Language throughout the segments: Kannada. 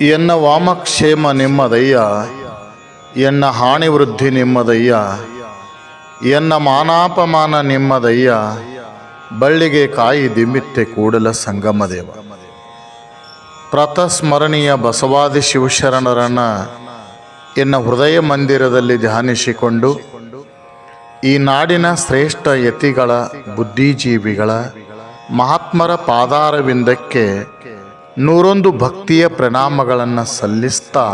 ಎನ್ನ ವಾಮಕ್ಷೇಮ ನಿಮ್ಮದಯ್ಯ, ಎನ್ನ ಹಾನಿ ವೃದ್ಧಿ ನಿಮ್ಮದಯ್ಯ, ಎನ್ನ ಮಾನಾಪಮಾನ ನಿಮ್ಮದಯ್ಯ, ಬಳ್ಳಿಗೆ ಕಾಯಿ ದಿಮ್ಮಿತ್ತೆ ಕೂಡಲ ಸಂಗಮದೇವ. ಪ್ರತಸ್ಮರಣೀಯ ಬಸವಾದಿ ಶಿವಶರಣರನ್ನ ಎನ್ನ ಹೃದಯ ಮಂದಿರದಲ್ಲಿ ಧ್ಯಾನಿಸಿಕೊಂಡು, ಈ ನಾಡಿನ ಶ್ರೇಷ್ಠ ಯತಿಗಳ, ಬುದ್ಧಿಜೀವಿಗಳ, ಮಹಾತ್ಮರ ಪಾದಾರವಿಂದಕ್ಕೆ ನೂರೊಂದು ಭಕ್ತಿಯ ಪ್ರಣಾಮಗಳನ್ನು ಸಲ್ಲಿಸ್ತಾ,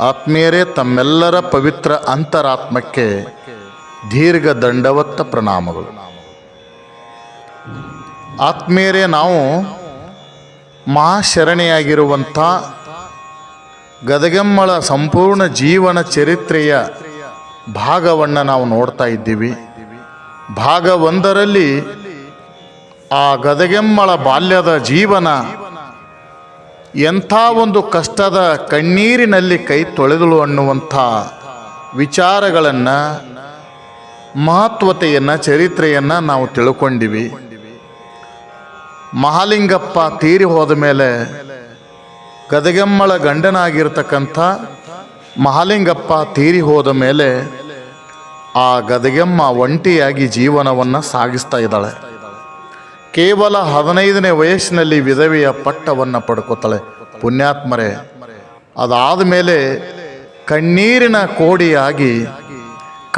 ಆತ್ಮೀಯರೇ ತಮ್ಮೆಲ್ಲರ ಪವಿತ್ರ ಅಂತರಾತ್ಮಕ್ಕೆ ದೀರ್ಘ ದಂಡವತ್ತ ಪ್ರಣಾಮಗಳು. ಆತ್ಮೀಯರೇ, ನಾವು ಮಹಾಶರಣೆಯಾಗಿರುವಂಥ ಗದಗೆಮ್ಮಳ ಸಂಪೂರ್ಣ ಜೀವನ ಚರಿತ್ರೆಯ ಭಾಗವನ್ನು ನಾವು ನೋಡ್ತಾ ಇದ್ದೀವಿ. ಭಾಗ ಒಂದರಲ್ಲಿ ಆ ಗದಗೆಮ್ಮಳ ಬಾಲ್ಯದ ಜೀವನ ಎಂಥ ಒಂದು ಕಷ್ಟದ ಕಣ್ಣೀರಿನಲ್ಲಿ ಕೈ ತೊಳೆದಳು ಅನ್ನುವಂಥ ವಿಚಾರಗಳನ್ನು, ಮಹತ್ವತೆಯನ್ನು, ಚರಿತ್ರೆಯನ್ನು ನಾವು ತಿಳ್ಕೊಂಡಿವಿ. ಮಹಾಲಿಂಗಪ್ಪ ತೀರಿ ಹೋದ ಮೇಲೆ ಗದಗೆಮ್ಮಳ ಗಂಡನಾಗಿರ್ತಕ್ಕಂಥ ಮಹಾಲಿಂಗಪ್ಪ ತೀರಿ ಹೋದ ಮೇಲೆ ಆ ಗದಗೆಮ್ಮ ಒಂಟಿಯಾಗಿ ಜೀವನವನ್ನು ಸಾಗಿಸ್ತಾ ಇದ್ದಾಳೆ. ಕೇವಲ ಹದಿನೈದನೇ ವಯಸ್ಸಿನಲ್ಲಿ ವಿಧವೆಯ ಪಟ್ಟವನ್ನು ಪಡ್ಕೋತಾಳೆ. ಪುಣ್ಯಾತ್ಮರೇ, ಅದಾದ ಮೇಲೆ ಕಣ್ಣೀರಿನ ಕೋಡಿಯಾಗಿ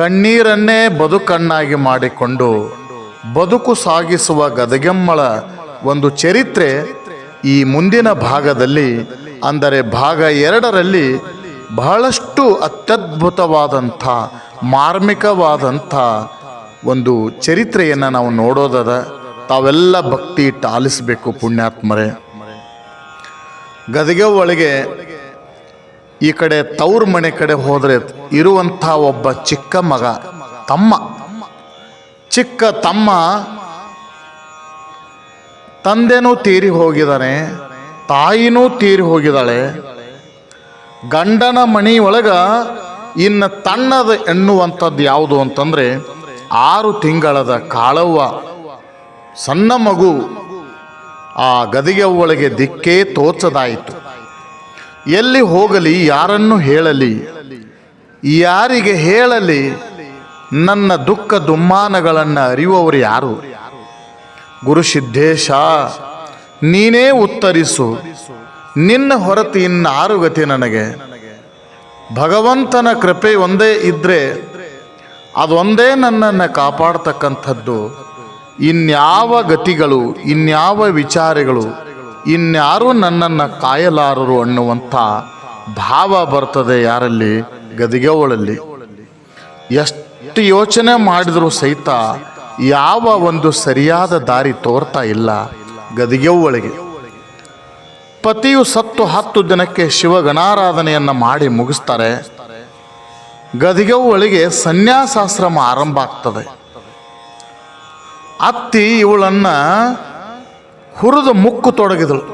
ಕಣ್ಣೀರನ್ನೇ ಬದುಕಣ್ಣಾಗಿ ಮಾಡಿಕೊಂಡು ಬದುಕು ಸಾಗಿಸುವ ಗದಗೆಮ್ಮಳ ಒಂದು ಚರಿತ್ರೆ ಈ ಮುಂದಿನ ಭಾಗದಲ್ಲಿ, ಅಂದರೆ ಭಾಗ ಎರಡರಲ್ಲಿ ಬಹಳಷ್ಟು ಅತ್ಯದ್ಭುತವಾದಂಥ, ಮಾರ್ಮಿಕವಾದಂಥ ಒಂದು ಚರಿತ್ರೆಯನ್ನು ನಾವು ನೋಡೋದದ ತಾವೆಲ್ಲ ಭಕ್ತಿ ಇಟ್ಟು ಆಲಿಸಬೇಕು ಪುಣ್ಯಾತ್ಮರೇ. ಗದಿಗೆ ಒಳಗೆ ಈ ಕಡೆ ತವ್ರ ಮನೆ ಕಡೆ ಹೋದರೆ ಇರುವಂಥ ಒಬ್ಬ ಚಿಕ್ಕ ಮಗ, ತಮ್ಮ. ಚಿಕ್ಕ ತಮ್ಮ ತಂದೆನೂ ತೀರಿ ಹೋಗಿದ್ದಾನೆ ತಾಯಿನೂ ತೀರಿ ಹೋಗಿದ್ದಾಳೆ ಗಂಡನ ಮಣಿ ಒಳಗೆ ಇನ್ನು ತಣ್ಣದ ಎನ್ನುವಂಥದ್ದು ಯಾವುದು ಅಂತಂದರೆ ಆರು ತಿಂಗಳದ ಕಾಳವ್ವ. ಸಣ್ಣ ಮಗು ಆ ಗದಿಗೆ ಒಳಗೆ ದಿಕ್ಕೇ ತೋಚದಾಯಿತು. ಎಲ್ಲಿ ಹೋಗಲಿ, ಯಾರನ್ನು ಹೇಳಲಿ, ಯಾರಿಗೆ ಹೇಳಲಿ, ನನ್ನ ದುಃಖ ದುಮ್ಮಾನಗಳನ್ನು ಅರಿಯುವವರು ಯಾರು? ಗುರು ಸಿದ್ದೇಶ, ನೀನೇ ಉತ್ತರಿಸು. ನಿನ್ನ ಹೊರತು ಇನ್ನಾರು ಗತಿ ನನಗೆ. ಭಗವಂತನ ಕೃಪೆ ಒಂದೇ ಇದ್ದರೆ ಅದೊಂದೇ ನನ್ನನ್ನು ಕಾಪಾಡ್ತಕ್ಕಂಥದ್ದು. ಇನ್ಯಾವ ಗತಿಗಳು, ಇನ್ಯಾವ ವಿಚಾರಗಳು, ಇನ್ಯಾರೂ ನನ್ನನ್ನು ಕಾಯಲಾರರು ಅನ್ನುವಂಥ ಭಾವ ಬರ್ತದೆ ಯಾರಲ್ಲಿ? ಗದಿಗೆವಳಲ್ಲಿ. ಎಷ್ಟು ಯೋಚನೆ ಮಾಡಿದರೂ ಸಹಿತ ಯಾವ ಒಂದು ಸರಿಯಾದ ದಾರಿ ತೋರ್ತಾ ಇಲ್ಲ ಗದಿಗೆವ್ವಳಿಗೆ ಪತಿಯು ಸತ್ತು ಹತ್ತು ದಿನಕ್ಕೆ ಶಿವಗಣಾರಾಧನೆಯನ್ನು ಮಾಡಿ ಮುಗಿಸ್ತಾರೆ. ಗದಿಗೆವ್ವಳಿಗೆ ಸನ್ಯಾಸಾಶ್ರಮ ಆರಂಭ ಆಗ್ತದೆ. ಅತ್ತಿ ಇವಳನ್ನ ಹುರಿದು ಮುಕ್ಕು ತೊಡಗಿದಳು.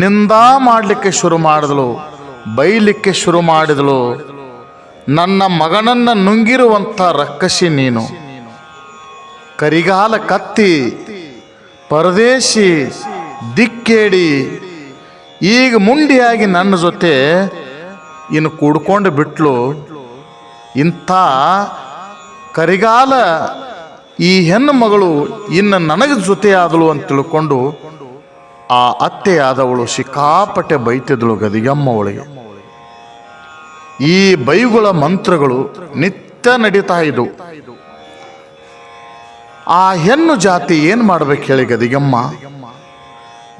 ನಿಂದ ಮಾಡಲಿಕ್ಕೆ ಶುರು ಮಾಡಿದಳು, ಬೈಲಿಕ್ಕೆ ಶುರು ಮಾಡಿದಳು. ನನ್ನ ಮಗನನ್ನ ನುಂಗಿರುವಂಥ ರಕ್ಕಸಿ ನೀನು. ಕರಿಗಾಲ ಕತ್ತಿ, ಪರದೇಶಿ, ದಿಕ್ಕೇಡಿ, ಈಗ ಮುಂಡಿಯಾಗಿ ನನ್ನ ಜೊತೆ ಇನ್ನು ಕೂಡ್ಕೊಂಡು ಬಿಟ್ಲು. ಇಂಥ ಕರಿಗಾಲ ಈ ಹೆಣ್ಣು ಮಗಳು ಇನ್ನು ನನಗೆ ಜೊತೆಯಾದಳು ಅಂತ ತಿಳ್ಕೊಂಡು ಆ ಅತ್ತೆಯಾದವಳು ಸಿಕ್ಕಾಪಟ್ಟೆ ಬೈತಿದ್ದಳು ಗದಿಗಮ್ಮ ಒಳಗೆ ಈ ಬೈಗುಳ ಮಂತ್ರಗಳು ನಿತ್ಯ ನಡೀತಾ ಇದ್ದವು ಆ ಹೆಣ್ಣು ಜಾತಿ ಏನು ಮಾಡ್ಬೇಕು ಹೇಳಿ ಗದಿಗಮ್ಮ?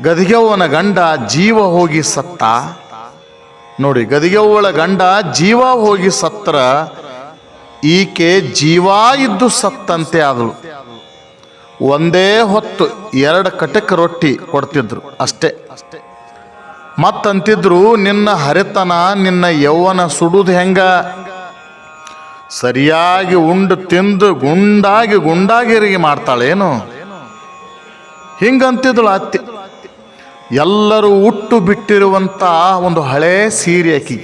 ಗದಿಗೆವ್ವನ ಗಂಡ ಜೀವ ಹೋಗಿ ಸತ್ತ. ನೋಡಿ ಗದಿಗೆವ್ವಳ ಗಂಡ ಜೀವ ಹೋಗಿ ಸತ್ರ ಈಕೆ ಜೀವ ಇದ್ದು ಸತ್ತಂತೆ ಆದಳು. ಒಂದೇ ಹೊತ್ತು ಎರಡು ಕಟಕ ರೊಟ್ಟಿ ಕೊಡ್ತಿದ್ರು ಅಷ್ಟೇ. ಮತ್ತಂತಿದ್ರು, ನಿನ್ನ ಹರಿತನ, ನಿನ್ನ ಯೌವನ ಸುಡುದು ಹೆಂಗ? ಸರಿಯಾಗಿ ಉಂಡು ತಿಂದು ಗುಂಡಾಗಿ ಗುಂಡಾಗಿರಿಗೆ ಮಾಡ್ತಾಳೇನು? ಹಿಂಗಂತಿದ್ಳು ಅತ್ತೆ. ಎಲ್ಲರೂ ಉಟ್ಟು ಬಿಟ್ಟಿರುವಂಥ ಒಂದು ಹಳೇ ಸೀರೆ ಆಕಿ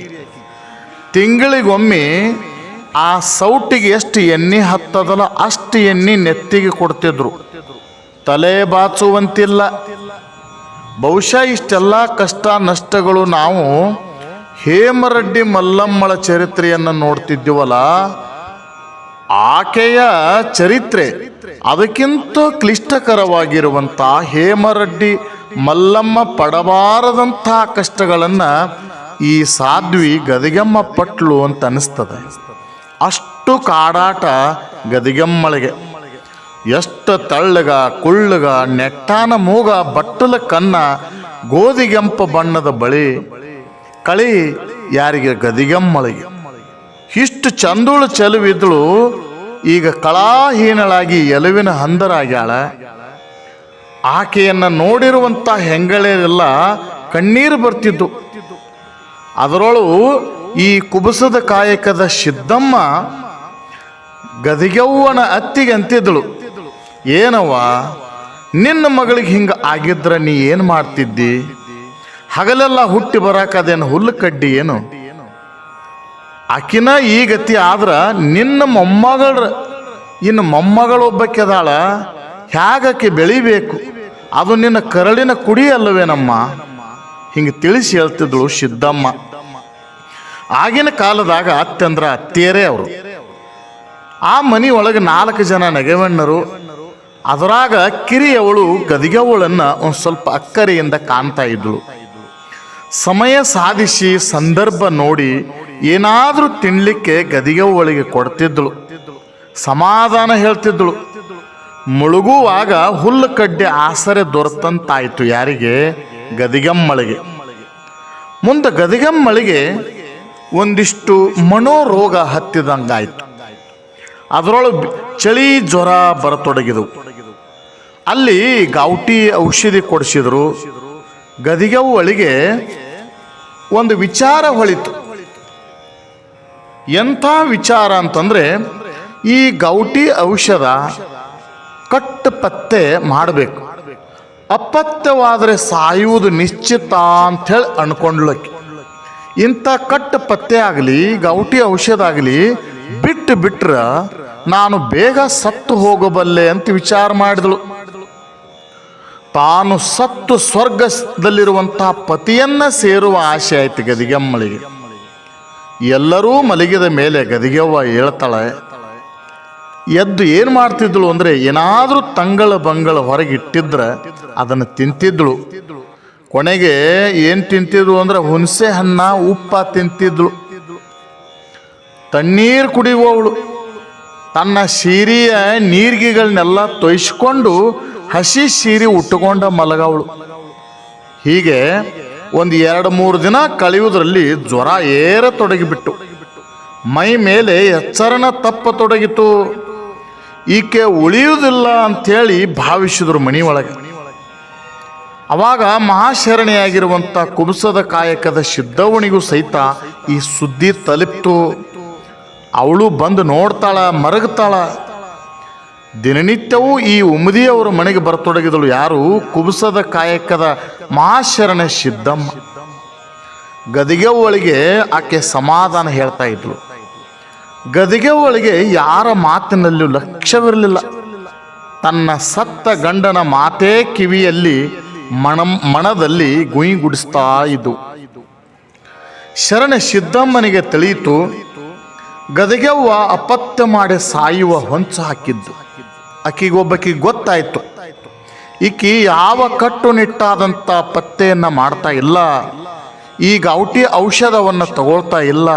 ತಿಂಗಳಿಗೊಮ್ಮೆ ಆ ಸೌಟಿಗೆ ಎಷ್ಟು ಎಣ್ಣೆ ಹತ್ತದಲ್ಲ ಅಷ್ಟು ಎಣ್ಣೆ ನೆತ್ತಿಗೆ ಕೊಡ್ತಿದ್ರು. ತಲೆ ಬಾಚುವಂತಿಲ್ಲ. ಬಹುಶಃ ಇಷ್ಟೆಲ್ಲ ಕಷ್ಟ ನಷ್ಟಗಳು ನಾವು ಹೇಮರೆಡ್ಡಿ ಮಲ್ಲಮ್ಮಳ ಚರಿತ್ರೆಯನ್ನು ನೋಡ್ತಿದ್ದೀವಲ್ಲ. ಆಕೆಯ ಚರಿತ್ರೆ ಅದಕ್ಕಿಂತ ಕ್ಲಿಷ್ಟಕರವಾಗಿರುವಂಥ ಹೇಮರೆಡ್ಡಿ ಮಲ್ಲಮ್ಮ ಪಡಬಾರದಂತಹ ಕಷ್ಟಗಳನ್ನು ಈ ಸಾಧ್ವಿ ಗದಿಗಮ್ಮ ಪಟ್ಲು ಅಂತ ಅನಿಸ್ತದೆ. ಅಷ್ಟು ಕಾಡಾಟ ಗದಿಗಮ್ಮಳಿಗೆ. ಎಷ್ಟು ತಳ್ಳಗ, ಕುಳ್ಳಗ, ನೆಟ್ಟಾನ ಮೂಗ, ಬಟ್ಟಲ ಕನ್ನ ಗೋಧಿಗೆಂಪ ಬಣ್ಣದ ಬಳಿ, ಕಳಿ ಯಾರಿಗೆ ಗದಿಗಮ್ಮಳಿಗೆ. ಇಷ್ಟು ಚಂದುಳು ಚೆಲುವಿದ್ಳು, ಈಗ ಕಳಾಹೀನಳಾಗಿ ಎಲುವಿನ ಹಂದರಾಗ್ಯಾಳ. ಆಕೆಯನ್ನು ನೋಡಿರುವಂಥ ಹೆಂಗಳೆಲ್ಲ ಕಣ್ಣೀರು ಬರ್ತಿದ್ದು. ಅದರೊಳು ಈ ಕುಬಸದ ಕಾಯಕದ ಸಿದ್ದಮ್ಮ ಗದಿಗೆವ್ವನ ಅತ್ತಿಗೆ ಅಂತಿದ್ದಳು ಏನವ್ವ, ನಿನ್ನ ಮಗಳಿಗೆ ಹಿಂಗೆ ಆಗಿದ್ರೆ ನೀ ಏನು ಮಾಡ್ತಿದ್ದಿ? ಹಗಲೆಲ್ಲ ಹುಟ್ಟಿ ಬರಾಕ ಅದೇನು ಹುಲ್ಲು ಕಡ್ಡಿ ಏನು? ಆಕಿನ ಈ ಗತಿ ಆದ್ರೆ ನಿನ್ನ ಮೊಮ್ಮಗಳ, ಇನ್ನು ಮೊಮ್ಮಗಳು ಹೇಗಕ್ಕೆ ಬೆಳಿಬೇಕು? ಅದು ನಿನ್ನ ಕರಳಿನ ಕುಡಿ ಅಲ್ಲವೇನಮ್ಮ? ಹಿಂಗೆ ತಿಳಿಸಿ ಹೇಳ್ತಿದ್ಳು ಸಿದ್ದಮ್ಮ ಆಗಿನ ಕಾಲದಾಗ ಅತ್ಯಂದ್ರ ಅತ್ತೇರೇ ಅವರು. ಆ ಮನಿ ಒಳಗೆ ನಾಲ್ಕು ಜನ ನೆಗೆವಣ್ಣರು, ಅದರಾಗ ಕಿರಿಯವಳು ಗದಿಗವಳನ್ನು ಒಂದು ಸ್ವಲ್ಪ ಅಕ್ಕರೆಯಿಂದ ಕಾಣ್ತಾ ಇದ್ಳು. ಸಮಯ ಸಾಧಿಸಿ ಸಂದರ್ಭ ನೋಡಿ ಏನಾದರೂ ತಿನ್ನಲಿಕ್ಕೆ ಗದಿಗವಳಿಗೆ ಕೊಡ್ತಿದ್ಳು. ಸಮಾಧಾನ ಹೇಳ್ತಿದ್ಳು. ಮುಳುಗುವಾಗ ಹುಲ್ಲು ಕಡ್ಡೆ ಆಸರೆ ದೊರೆತಂತಾಯಿತು ಯಾರಿಗೆ? ಗದಿಗಮ್ಮಳಿಗೆ. ಮುಂದೆ ಗದಿಗಮ್ಮಳಿಗೆ ಒಂದಿಷ್ಟು ಮನೋರೋಗ ಹತ್ತಿದಂಗಾಯಿತು. ಅದರೊಳಗೆ ಚಳಿ ಜ್ವರ ಬರತೊಡಗಿದವು. ಅಲ್ಲಿ ಗೌಟಿ ಔಷಧಿ ಕೊಡಿಸಿದ್ರು. ಗದಿಗವ್ವಳಿಗೆ ಒಂದು ವಿಚಾರ ಹೊಳಿತು. ಎಂಥ ವಿಚಾರ ಅಂತಂದ್ರೆ, ಈ ಗೌಟಿ ಔಷಧ ಕಟ್ಟ ಪತ್ತೆ ಮಾಡಬೇಕು. ಅಪತ್ಯವಾದರೆ ಸಾಯುವುದು ನಿಶ್ಚಿತ ಅಂಥೇಳಿ ಅನ್ಕೊಂಡ್ಲಕ್ಕಿ ಇಂಥ ಕಟ್ಟು ಪತ್ತೆ ಆಗಲಿ, ಗೌಟಿ ಔಷಧ ಆಗಲಿ ಬಿಟ್ಟು ಬಿಟ್ರ ನಾನು ಬೇಗ ಸತ್ತು ಹೋಗಬಲ್ಲೆ ಅಂತ ವಿಚಾರ ಮಾಡಿದಳು. ತಾನು ಸತ್ತು ಸ್ವರ್ಗದಲ್ಲಿರುವಂತಹ ಪತಿಯನ್ನ ಸೇರುವ ಆಸೆ ಆಯ್ತು ಗದಿಗೆಮ್ಮಳಿಗೆ. ಎಲ್ಲರೂ ಮಲಗಿದ ಮೇಲೆ ಗದಿಗೆವ್ವ ಹೇಳ್ತಾಳೆ, ಎದ್ದು ಏನು ಮಾಡ್ತಿದ್ಳು ಅಂದರೆ ಏನಾದರೂ ತಂಗಳ ಬಂಗಳ ಹೊರಗಿಟ್ಟಿದ್ರೆ ಅದನ್ನು ತಿಂತಿದ್ಳು. ಕೊನೆಗೆ ಏನು ತಿಂತಿದ್ರು ಅಂದ್ರೆ ಹುಣಸೆ ಹಣ್ಣ, ಉಪ್ಪ ತಿಂತಿದ್ಳು. ತಣ್ಣೀರು ಕುಡಿಯುವವಳು. ತನ್ನ ಸೀರೆಯ ನೀರಿಗೆಗಳನ್ನೆಲ್ಲ ತೊಯ್ಸ್ಕೊಂಡು ಹಸಿ ಸೀರೆ ಉಟ್ಟುಕೊಂಡ ಮಲಗವಳು. ಹೀಗೆ ಒಂದು ಎರಡು ಮೂರು ದಿನ ಕಳೆಯುವುದರಲ್ಲಿ ಜ್ವರ ಏರತೊಡಗಿಬಿಟ್ಟು. ಮೈ ಮೇಲೆ ಎಚ್ಚರನ ತಪ್ಪತೊಡಗಿತು ಈಕೆ ಉಳಿಯುವುದಿಲ್ಲ ಅಂಥೇಳಿ ಭಾವಿಸಿದ್ರು ಮನೆಯೊಳಗೆ ಅವಾಗ ಮಹಾಶರಣೆಯಾಗಿರುವಂಥ ಕುಬುಸದ ಕಾಯಕದ ಸಿದ್ಧವಣಿಗೂ ಸಹಿತ ಈ ಸುದ್ದಿ ತಲುಪ್ತು. ಅವಳು ಬಂದು ನೋಡ್ತಾಳ, ಮರಗ್ತಾಳ. ದಿನನಿತ್ಯವೂ ಈ ಉಮದಿಯವರ ಮನೆಗೆ ಬರತೊಡಗಿದಳು ಯಾರು? ಕುಬುಸದ ಕಾಯಕದ ಮಹಾಶರಣ ಸಿದ್ದಮ್ಮ ಗದಿಗೆವಳಿಗೆ ಆಕೆ ಸಮಾಧಾನ ಹೇಳ್ತಾ ಇದ್ಳು ಗದಿಗೆವಳಿಗೆ ಯಾರ ಮಾತಿನಲ್ಲೂ ಲಕ್ಷ್ಯವಿರಲಿಲ್ಲ. ತನ್ನ ಸತ್ತ ಗಂಡನ ಮಾತೇ ಕಿವಿಯಲ್ಲಿ ಮಣ, ಮಣದಲ್ಲಿ ಗುಯಿಗುಡಿಸ್ತಾ ಇದ್ದು. ಶರಣ ಸಿದ್ದಮ್ಮನಿಗೆ ತಿಳಿಯಿತು ಗದಗೆವ್ವ ಅಪತ್ಯ ಮಾಡಿ ಸಾಯುವ ಹೊಂಚ ಹಾಕಿದ್ದು. ಆಕಿಗೊಬ್ಬಕಿ ಗೊತ್ತಾಯ್ತು, ಈಕಿ ಯಾವ ಕಟ್ಟುನಿಟ್ಟಾದಂಥ ಪತ್ತೆಯನ್ನ ಮಾಡ್ತಾ ಇಲ್ಲ, ಈಗ ಔಟಿ ಔಷಧವನ್ನು ತಗೊಳ್ತಾ ಇಲ್ಲ.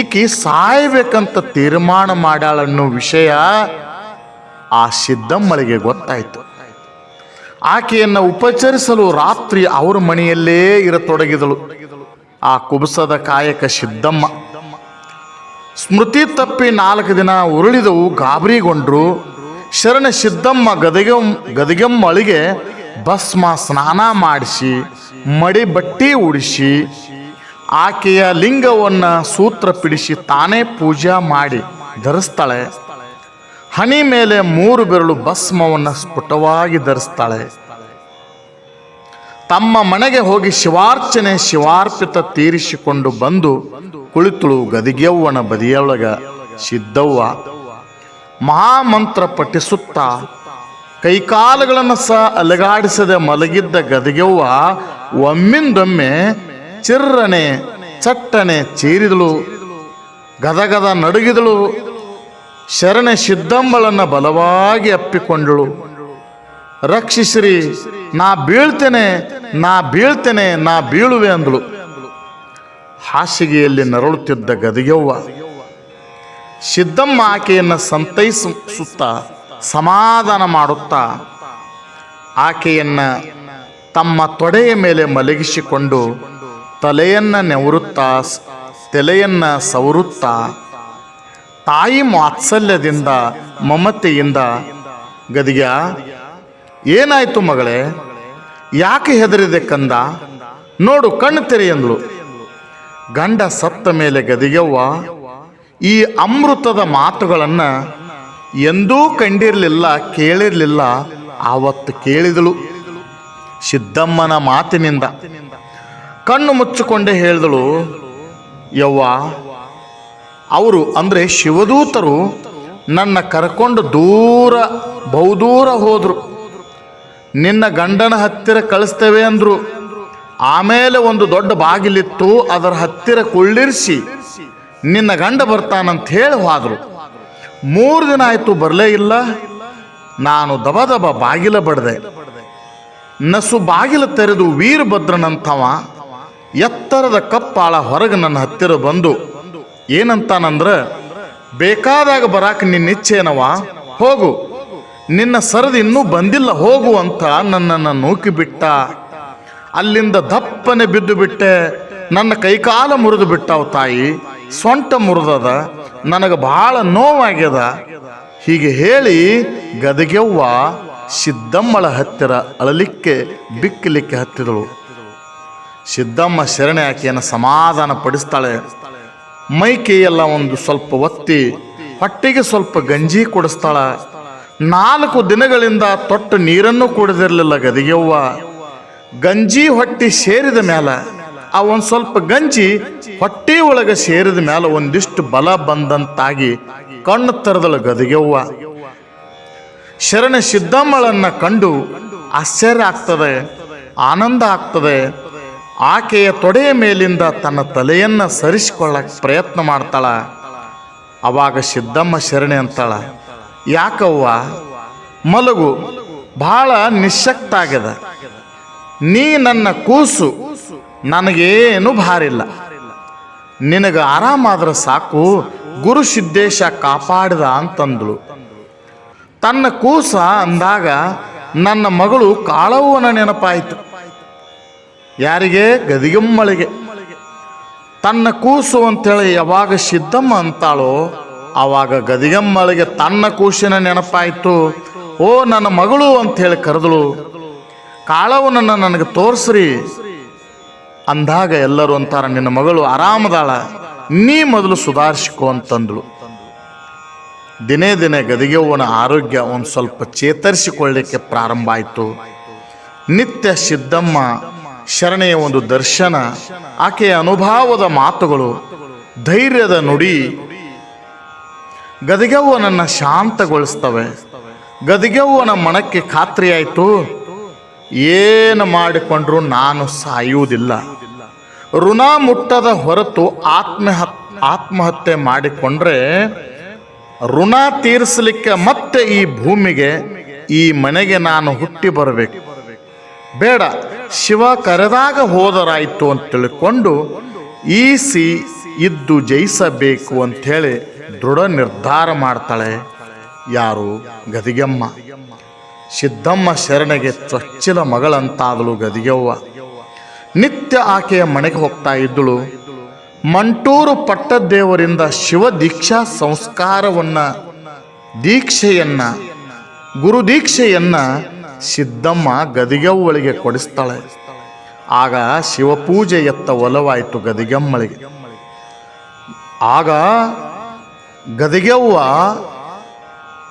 ಈಕಿ ಸಾಯ್ಬೇಕಂತ ತೀರ್ಮಾನ ಮಾಡ್ಯಾಳನ್ನೋ ವಿಷಯ ಆ ಸಿದ್ದಮ್ಮಳಿಗೆ ಗೊತ್ತಾಯ್ತು. ಆಕೆಯನ್ನು ಉಪಚರಿಸಲು ರಾತ್ರಿ ಅವರ ಮನೆಯಲ್ಲೇ ಇರತೊಡಗಿದಳು. ಆ ಕುಬಸದ ಕಾಯಕ ಸಿದ್ದಮ್ಮ. ಸ್ಮೃತಿ ತಪ್ಪಿ ನಾಲ್ಕು ದಿನ ಉರುಳಿದವು ಗಾಬರಿಗೊಂಡ್ರು. ಶರಣ ಸಿದ್ದಮ್ಮ ಗದಗಂ, ಗದಗಮ್ಮಳಿಗೆ ಭಸ್ಮ ಸ್ನಾನ ಮಾಡಿಸಿ, ಮಡಿ ಬಟ್ಟಿ ಉಡಿಸಿ, ಆಕೆಯ ಲಿಂಗವನ್ನು ಸೂತ್ರ ಪಿಡಿಸಿ ತಾನೇ ಪೂಜಾ ಮಾಡಿ ಧರಿಸ್ತಾಳೆ. ಹಣಿ ಮೇಲೆ ಮೂರು ಬೆರಳು ಭಸ್ಮವನ್ನು ಸ್ಫುಟವಾಗಿ ಧರಿಸ್ತಾಳೆ. ತಮ್ಮ ಮನೆಗೆ ಹೋಗಿ ಶಿವಾರ್ಚನೆ ಶಿವಾರ್ಪಿತ ತೀರಿಸಿಕೊಂಡು ಬಂದು ಕುಳಿತಳು ಗದಿಗೆವ್ವನ ಬದಿಯೊಳಗ ಸಿದ್ದವ್ವ ಮಹಾಮಂತ್ರ ಪಠಿಸುತ್ತಾ, ಕೈಕಾಲುಗಳನ್ನು ಸಹ ಅಲಗಾಡಿಸದೆ ಮಲಗಿದ್ದ ಗದಿಗೆವ್ವ ಒಮ್ಮಿಂದೊಮ್ಮೆ ಚಿರ್ರನೆ, ಚಟ್ಟನೆ ಚೀರಿದಳು, ಗದಗದ ನಡುಗಿದಳು ಶರಣೆ ಸಿದ್ದಮ್ಮಳನ್ನು ಬಲವಾಗಿ ಅಪ್ಪಿಕೊಂಡಳು. ರಕ್ಷಿಸ್ರಿ, ನಾ ಬೀಳ್ತೇನೆ ನಾ ಬೀಳ್ತೇನೆ, ನಾ ಬೀಳುವೆ ಅಂದಳು. ಹಾಸಿಗೆಯಲ್ಲಿ ನರಳುತ್ತಿದ್ದ ಗದಿಗೆವ್ವ ಸಿದ್ದಮ್ಮ ಆಕೆಯನ್ನು ಸಂತೈಸುತ್ತ, ಸಮಾಧಾನ ಮಾಡುತ್ತಾ, ಆಕೆಯನ್ನು ತಮ್ಮ ತೊಡೆಯ ಮೇಲೆ ಮಲಗಿಸಿಕೊಂಡು ತಲೆಯನ್ನು ನೆವರುತ್ತಾ, ತಲೆಯನ್ನು ಸವರುತ್ತಾ ತಾಯಿ ಮಾತ್ಸಲ್ಯದಿಂದ, ಮಮತೆಯಿಂದ ಗದಿಗ ಏನಾಯ್ತು ಮಗಳೇ? ಯಾಕೆ ಹೆದರಿದೆ ಕಂದ? ನೋಡು, ಕಣ್ಣು ತೆರೆ ಎಂದಳು. ಗಂಡ ಸತ್ತ ಮೇಲೆ ಗದಿಗೆವ್ವ ಈ ಅಮೃತದ ಮಾತುಗಳನ್ನು ಎಂದೂ ಕಂಡಿರಲಿಲ್ಲ, ಕೇಳಿರಲಿಲ್ಲ, ಆವತ್ತು ಕೇಳಿದಳು. ಸಿದ್ದಮ್ಮನ ಮಾತಿನಿಂದ ಕಣ್ಣು ಮುಚ್ಚಿಕೊಂಡೇ ಹೇಳಿದಳು, ಯವ್ವ ಅವರು ಅಂದರೆ ಶಿವದೂತರು ನನ್ನ ಕರ್ಕೊಂಡು ದೂರ, ಬಹುದೂರ ಹೋದರು. ನಿನ್ನ ಗಂಡನ ಹತ್ತಿರ ಕಳಿಸ್ತೇವೆ ಅಂದರು. ಆಮೇಲೆ ಒಂದು ದೊಡ್ಡ ಬಾಗಿಲಿತ್ತು, ಅದರ ಹತ್ತಿರ ಕುಳ್ಳಿರಿಸಿ ನಿನ್ನ ಗಂಡ ಬರ್ತಾನಂತ ಹೇಳಿ ಹೋದರು. ಮೂರು ದಿನ ಆಯಿತು ಬರಲೇ ಇಲ್ಲ. ನಾನು ದಬ ದಬ ಬಾಗಿಲ ಬಡ್ದೆ. ನಸು ಬಾಗಿಲು ತೆರೆದು ವೀರಭದ್ರನಂಥವ ಎತ್ತರದ ಕಪ್ಪಾಳ ಹೊರಗೆ ನನ್ನ ಹತ್ತಿರ ಬಂದು ಏನಂತಾನಂದ್ರ, ಬೇಕಾದಾಗ ಬರಾಕ ನಿನ್ನ ಇಚ್ಛೆನವ ಹೋಗು. ನಿನ್ನ ಸರದಿ ಇನ್ನೂ ಬಂದಿಲ್ಲ, ಹೋಗು ಅಂತ ನನ್ನನ್ನು ನೂಕಿಬಿಟ್ಟ. ಅಲ್ಲಿಂದ ದಪ್ಪನೆ ಬಿದ್ದು ಬಿಟ್ಟೆ. ನನ್ನ ಕೈಕಾಲ ಮುರಿದು ಬಿಟ್ಟಾವು ತಾಯಿ. ಸೊಂಟ ಮುರಿದದ. ನನಗೆ ಬಹಳ ನೋವಾಗ್ಯದ. ಹೀಗೆ ಹೇಳಿ ಗದಗೆವ್ವ ಸಿದ್ದಮ್ಮಳ ಹತ್ತಿರ ಅಳಲಿಕ್ಕೆ, ಬಿಕ್ಕಲಿಕ್ಕೆ ಹತ್ತಿದಳು. ಸಿದ್ದಮ್ಮ ಶರಣೆ ಆಕೆಯನ್ನು ಸಮಾಧಾನ ಪಡಿಸ್ತಾಳೆ ಮೈಕೈಯೆಲ್ಲ ಒಂದು ಸ್ವಲ್ಪ ಒತ್ತಿ, ಹೊಟ್ಟೆಗೆ ಸ್ವಲ್ಪ ಗಂಜಿ ಕೊಡಿಸ್ತಾಳ. ನಾಲ್ಕು ದಿನಗಳಿಂದ ತೊಟ್ಟು ನೀರನ್ನು ಕುಡಿದಿರಲಿಲ್ಲ ಗದಿಗೆವ್ವ. ಗಂಜಿ ಹೊಟ್ಟಿ ಸೇರಿದ ಮ್ಯಾಲ, ಆ ಒಂದು ಸ್ವಲ್ಪ ಗಂಜಿ ಹೊಟ್ಟೆ ಒಳಗೆ ಸೇರಿದ ಮ್ಯಾಲ ಒಂದಿಷ್ಟು ಬಲ ಬಂದಂತಾಗಿ ಕಣ್ಣು ತರದಳು ಗದಿಗೆವ್ವ. ಶರಣ ಸಿದ್ದಮ್ಮಳನ್ನ ಕಂಡು ಆಶ್ಚರ್ಯ ಆಗ್ತದೆ, ಆನಂದ ಆಗ್ತದೆ. ಆಕೆಯ ತೊಡೆಯ ಮೇಲಿಂದ ತನ್ನ ತಲೆಯನ್ನು ಸರಿಸಿಕೊಳ್ಳಕ್ಕೆ ಪ್ರಯತ್ನ ಮಾಡ್ತಾಳ. ಅವಾಗ ಸಿದ್ದಮ್ಮ ಶರಣೆ ಅಂತಾಳ, ಯಾಕವ್ವ, ಮಲಗು ಬಹಳ ನಿಶಕ್ತ ಆಗ್ಯದ ನೀ ನನ್ನ ಕೂಸು, ನನಗೇನು ಭಾರಿಲ್ಲ. ನಿನಗೆ ಆರಾಮಾದ್ರೆ ಸಾಕು, ಗುರು ಸಿದ್ದೇಶ ಕಾಪಾಡಿದ ಅಂತಂದಳು. ತನ್ನ ಕೂಸ ಅಂದಾಗ ನನ್ನ ಮಗಳು ಕಾಳವ್ವನ ನೆನಪಾಯಿತು. ಯಾರಿಗೆ? ಗದಿಗಮ್ಮಳಿಗೆ. ತನ್ನ ಕೂಸು ಅಂತೇಳಿ ಯಾವಾಗ ಸಿದ್ದಮ್ಮ ಅಂತಾಳೋ, ಆವಾಗ ಗದಿಗಮ್ಮಳಿಗೆ ತನ್ನ ಕೂಸಿನ ನೆನಪಾಯಿತು. ಓ, ನನ್ನ ಮಗಳು ಅಂತೇಳಿ ಕರೆದಳು. ಕಾಳವನನ್ನು ನನಗೆ ತೋರಿಸ್ರಿ. ಅಂದಾಗ ಎಲ್ಲರೂ ಅಂತಾರ, ನಿನ್ನ ಮಗಳು ಆರಾಮದಾಳ, ನೀ ಮೊದಲು ಸುಧಾರಿಸಿಕೊ ಅಂತಂದಳು. ದಿನೇ ದಿನೇ ಗದಿಗೆವ್ವನ ಆರೋಗ್ಯ ಒಂದು ಸ್ವಲ್ಪ ಚೇತರಿಸಿಕೊಳ್ಳಿಕ್ಕೆ ಪ್ರಾರಂಭ ಆಯಿತು. ನಿತ್ಯ ಸಿದ್ದಮ್ಮ ಶರಣೆಯ ಒಂದು ದರ್ಶನ, ಆಕೆಯ ಅನುಭಾವದ ಮಾತುಗಳು, ಧೈರ್ಯದ ನುಡಿ. ಗದಿಗೆವ್ವನನ್ನು ಶಾಂತಗೊಳಿಸ್ತವೆ. ಗದಿಗವ್ವನ ಮನಕ್ಕೆ ಖಾತ್ರಿಯಾಯಿತು. ಏನು ಮಾಡಿಕೊಂಡ್ರೂ ನಾನು ಸಾಯುವುದಿಲ್ಲ. ಋಣ ಮುಟ್ಟದ ಹೊರತು ಆತ್ಮಹತ್, ಆತ್ಮಹತ್ಯೆ ಮಾಡಿಕೊಂಡ್ರೆ ಋಣ ತೀರಿಸಲಿಕ್ಕೆ ಮತ್ತೆ ಈ ಭೂಮಿಗೆ, ಈ ಮನೆಗೆ ನಾನು ಹುಟ್ಟಿ ಬರಬೇಕು. ಬೇಡ, ಶಿವ ಕರೆದಾಗ ಹೋದರಾಯಿತು ಅಂತ ತಿಳ್ಕೊಂಡು ಈ ಸಿ ಇದ್ದು ಜಯಿಸಬೇಕು ಅಂಥೇಳಿ ದೃಢ ನಿರ್ಧಾರ ಮಾಡ್ತಾಳೆ ಯಾರು? ಗದಿಗೆಮ್ಮ. ಸಿದ್ದಮ್ಮ ಶರಣೆಗೆ ಚೊಚ್ಚಿಲ ಮಗಳಂತಾದಳು ಗದಿಗೆವ್ವ. ನಿತ್ಯ ಆಕೆಯ ಮನೆಗೆ ಹೋಗ್ತಾ ಇದ್ದಳು. ಮಂಟೂರು ಪಟ್ಟದೇವರಿಂದ ಶಿವ ದೀಕ್ಷಾ ಸಂಸ್ಕಾರವನ್ನು, ದೀಕ್ಷೆಯನ್ನ, ಗುರು ದೀಕ್ಷೆಯನ್ನ ಸಿದ್ದಮ್ಮ ಗದಿಗೆವ್ವಳಿಗೆ ಕೊಡಿಸ್ತಾಳೆ. ಆಗ ಶಿವಪೂಜೆ ಎತ್ತ ಒಲವಾಯಿತು ಗದಿಗೆಮ್ಮಳಿಗೆ. ಆಗ ಗದಿಗೆವ್ವ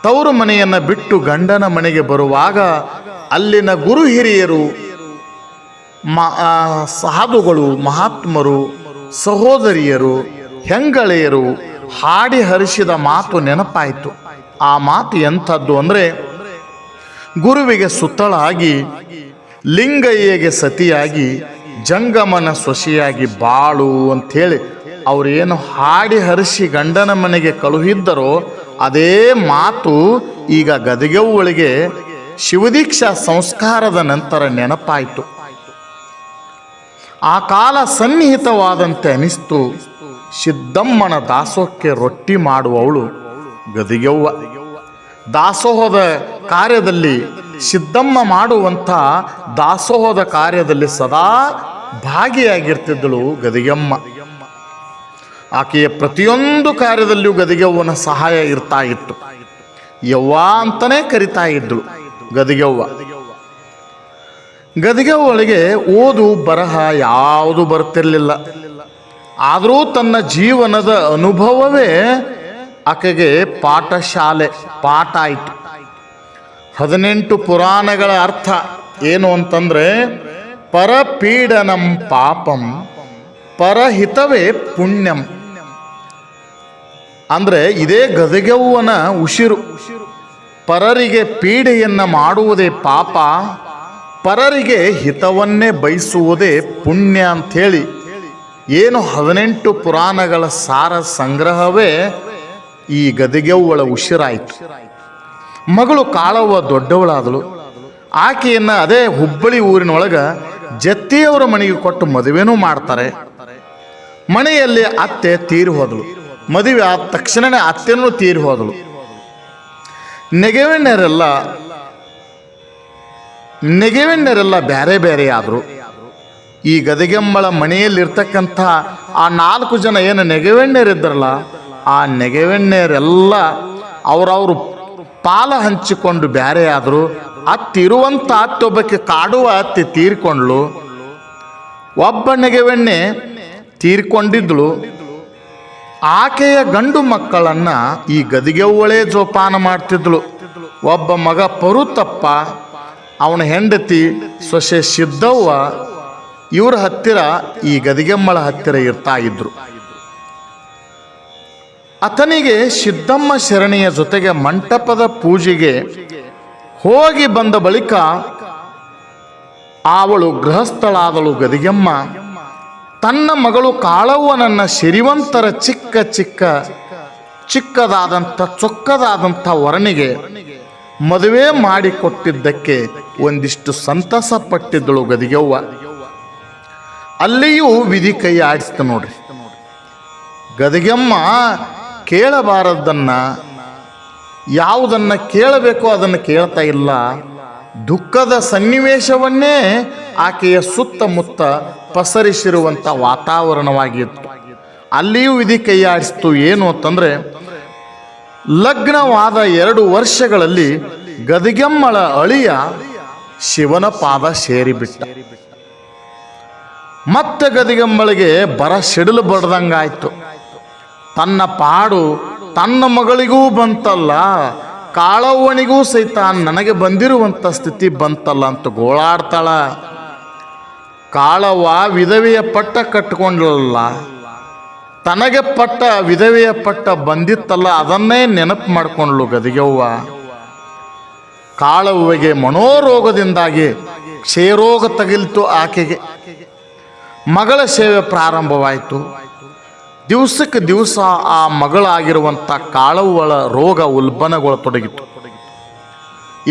ತವರು ಮನೆಯನ್ನು ಬಿಟ್ಟು ಗಂಡನ ಮನೆಗೆ ಬರುವಾಗ ಅಲ್ಲಿನ ಗುರು ಹಿರಿಯರು ಮ ಸಾಧುಗಳು, ಮಹಾತ್ಮರು, ಸಹೋದರಿಯರು, ಹೆಂಗಳೆಯರು ಹಾಡಿ ಹರಿಸಿದ ಮಾತು ನೆನಪಾಯಿತು. ಆ ಮಾತು ಎಂಥದ್ದು ಅಂದರೆ ಗುರುವಿಗೆ ಸುತ್ತಳಾಗಿ, ಲಿಂಗಯ್ಯಗೆ ಸತಿಯಾಗಿ, ಜಂಗಮನ ಸೊಸಿಯಾಗಿ ಬಾಳು ಅಂಥೇಳಿ ಅವರೇನು ಹಾಡಿ ಹರಿಸಿ ಗಂಡನ ಮನೆಗೆ ಕಳುಹಿದ್ದರೋ ಅದೇ ಮಾತು ಈಗ ಗದಗೆವ್ವಳಿಗೆ ಶಿವದೀಕ್ಷಾ ಸಂಸ್ಕಾರದ ನಂತರ ನೆನಪಾಯಿತು. ಆ ಕಾಲ ಸನ್ನಿಹಿತವಾದಂತೆ ಅನಿಸ್ತು. ಸಿದ್ದಮ್ಮನ ದಾಸೋಕ್ಕೆ ರೊಟ್ಟಿ ಮಾಡುವವಳು ಗದಿಗೆವ್ವ. ದಾಸೋಹದ ಕಾರ್ಯದಲ್ಲಿ ಸಿದ್ದಮ್ಮ ಮಾಡುವಂಥ ದಾಸೋಹದ ಕಾರ್ಯದಲ್ಲಿ ಸದಾ ಭಾಗಿಯಾಗಿರ್ತಿದ್ದಳು ಗದಿಗೆಮ್ಮ. ಆಕೆಯ ಪ್ರತಿಯೊಂದು ಕಾರ್ಯದಲ್ಲಿಯೂ ಗದಿಗೆವ್ವನ ಸಹಾಯ ಇರ್ತಾ ಇತ್ತು. ಯವ್ವ ಅಂತಲೇ ಕರಿತಾ ಇದ್ದಳು ಗದಿಗೆವ್ವ. ಗದಿಗೆವ್ವಳಿಗೆ ಓದು, ಬರಹ ಯಾವುದು ಬರ್ತಿರಲಿಲ್ಲ. ಆದರೂ ತನ್ನ ಜೀವನದ ಅನುಭವವೇ ಆಕೆಗೆ ಪಾಠಶಾಲೆ, ಪಾಠ ಆಯಿತು. ಹದಿನೆಂಟು ಪುರಾಣಗಳ ಅರ್ಥ ಏನು ಅಂತಂದ್ರೆ, ಪರಪೀಡನಂ ಪಾಪಂ, ಪರಹಿತವೇ ಪುಣ್ಯಂ. ಅಂದ್ರೆ ಇದೇ ಗದಗೆವ್ವನ ಉಸಿರು. ಪರರಿಗೆ ಪೀಡೆಯನ್ನ ಮಾಡುವುದೇ ಪಾಪ, ಪರರಿಗೆ ಹಿತವನ್ನೇ ಬಯಸುವುದೇ ಪುಣ್ಯ ಅಂಥೇಳಿ. ಏನು ಹದಿನೆಂಟು ಪುರಾಣಗಳ ಸಾರ ಸಂಗ್ರಹವೇ ಈ ಗದಗೆವ್ವಳ ಉಸಿರಾಯಿತು. ಮಗಳು ಕಾಳವ್ವ ದೊಡ್ಡವಳಾದಳು. ಆಕೆಯನ್ನು ಅದೇ ಹುಬ್ಬಳ್ಳಿ ಊರಿನೊಳಗೆ ಜತ್ತಿಯವರ ಮನೆಗೆ ಕೊಟ್ಟು ಮದುವೆನೂ ಮಾಡ್ತಾರೆ. ಮನೆಯಲ್ಲಿ ಅತ್ತೆ ತೀರಿ ಹೋದಳು. ಮದುವೆ ಆದ ತಕ್ಷಣವೇ ಅತ್ತೆನೂ ತೀರಿ ಹೋದಳು. ನೆಗೆವೆಣ್ಣರೆಲ್ಲ ನೆಗೆವೆಣ್ಣರೆಲ್ಲ ಬೇರೆ ಬೇರೆ ಆದರು. ಈ ಗದಗೆಮ್ಮಳ ಮನೆಯಲ್ಲಿರ್ತಕ್ಕಂಥ ಆ ನಾಲ್ಕು ಜನ ಏನು ನೆಗೆವೆಣ್ಣರಿದ್ದಾರಲ್ಲ ಆ ನೆಗೆವೆಣ್ಣೆಯರೆಲ್ಲ ಅವರವರು ಪಾಲ ಹಂಚಿಕೊಂಡು ಬೇರೆ ಆದರು ಅತ್ತಿರುವಂಥ ಅತ್ತೊಬ್ಬಕ್ಕೆ ಕಾಡುವ ಅತ್ತಿ ತೀರ್ಕೊಂಡ್ಳು. ಒಬ್ಬ ನೆಗೆವೆಣ್ಣೆ ತೀರ್ಕೊಂಡಿದ್ಳು ಆಕೆಯ ಗಂಡು ಮಕ್ಕಳನ್ನು ಈ ಗದಿಗೆವ್ವಳೇ ಜೋಪಾನ ಮಾಡ್ತಿದ್ಳು ಒಬ್ಬ ಮಗ ಪರುತಪ್ಪ ಅವನ ಹೆಂಡತಿ ಸೊಸೆ ಸಿದ್ದವ್ವ, ಇವರ ಹತ್ತಿರ ಈ ಗದಿಗೆಮ್ಮಳ ಹತ್ತಿರ ಇರ್ತಾ ಇದ್ರು. ಆತನಿಗೆ ಸಿದ್ದಮ್ಮ ಶರಣಿಯ ಜೊತೆಗೆ ಮಂಟಪದ ಪೂಜೆಗೆ ಹೋಗಿ ಬಂದ ಬಳಿಕ ಅವಳು ಗೃಹಸ್ಥಳಾದಳು ಗದಿಗೆಮ್ಮ, ತನ್ನ ಮಗಳು ಕಾಳವ್ವನನ್ನ ಸಿರಿವಂತರ ಚಿಕ್ಕ ಚಿಕ್ಕ ಚಿಕ್ಕದಾದಂಥ ಚೊಕ್ಕದಾದಂಥ ವರನಿಗೆ ಮದುವೆ ಮಾಡಿಕೊಟ್ಟಿದ್ದಕ್ಕೆ ಒಂದಿಷ್ಟು ಸಂತಸ ಪಟ್ಟಿದ್ದಳು ಗದಿಗೆವ್ವ. ಅಲ್ಲಿಯೂ ವಿಧಿ ಕೈ ಆಡಿಸ್ತು ನೋಡ್ರಿ. ಗದಗೆಮ್ಮ ಕೇಳಬಾರದನ್ನ ಯಾವುದನ್ನು ಕೇಳಬೇಕೋ ಅದನ್ನು ಕೇಳ್ತಾ ಇಲ್ಲ. ದುಃಖದ ಸನ್ನಿವೇಶವನ್ನೇ ಆಕೆಯ ಸುತ್ತಮುತ್ತ ಪಸರಿಸಿರುವಂಥ ವಾತಾವರಣವಾಗಿತ್ತು. ಅಲ್ಲಿಯೂ ವಿಧಿ ಕೈಯಾಡಿಸ್ತು ಏನು ಅಂತಂದರೆ, ಲಗ್ನವಾದ ಎರಡು ವರ್ಷಗಳಲ್ಲಿ ಗದಿಗೆಮ್ಮಳ ಅಳಿಯ ಶಿವನ ಪಾದ ಸೇರಿಬಿಟ್ಟ. ಮತ್ತೆ ಗದಿಗೆಮ್ಮಳಿಗೆ ಬರ ಸಿಡಿಲು ಬಡ್ದಂಗಾಯ್ತು. ತನ್ನ ಪಾಡು ತನ್ನ ಮಗಳಿಗೂ ಬಂತಲ್ಲ, ಕಾಳವ್ವನಿಗೂ ಸಹಿತ ನನಗೆ ಬಂದಿರುವಂಥ ಸ್ಥಿತಿ ಬಂತಲ್ಲ ಅಂತ ಗೋಳಾಡ್ತಾಳ. ಕಾಳವ್ವ ವಿಧವೆಯ ಪಟ್ಟ ಕಟ್ಕೊಂಡಲ್ಲ ತನಗೆ ಪಟ್ಟ ವಿಧವೆಯ ಪಟ್ಟ ಬಂದಿತ್ತಲ್ಲ, ಅದನ್ನೇ ನೆನಪು ಮಾಡ್ಕೊಂಡ್ಲು ಗದಿಗೆವ್ವ. ಕಾಳವ್ವಗೆ ಮನೋರೋಗದಿಂದಾಗಿ ಕ್ಷಯರೋಗ ತಗಿಲ್ತು ಆಕೆಗೆ. ಮಗಳ ಸೇವೆ ಪ್ರಾರಂಭವಾಯಿತು. ದಿವಸಕ್ಕೆ ದಿವಸ ಆ ಮಗಳಾಗಿರುವಂಥ ಕಾಳುವಳ ರೋಗ ಉಲ್ಬಣಗೊಳ್ಳತೊಡಗಿತು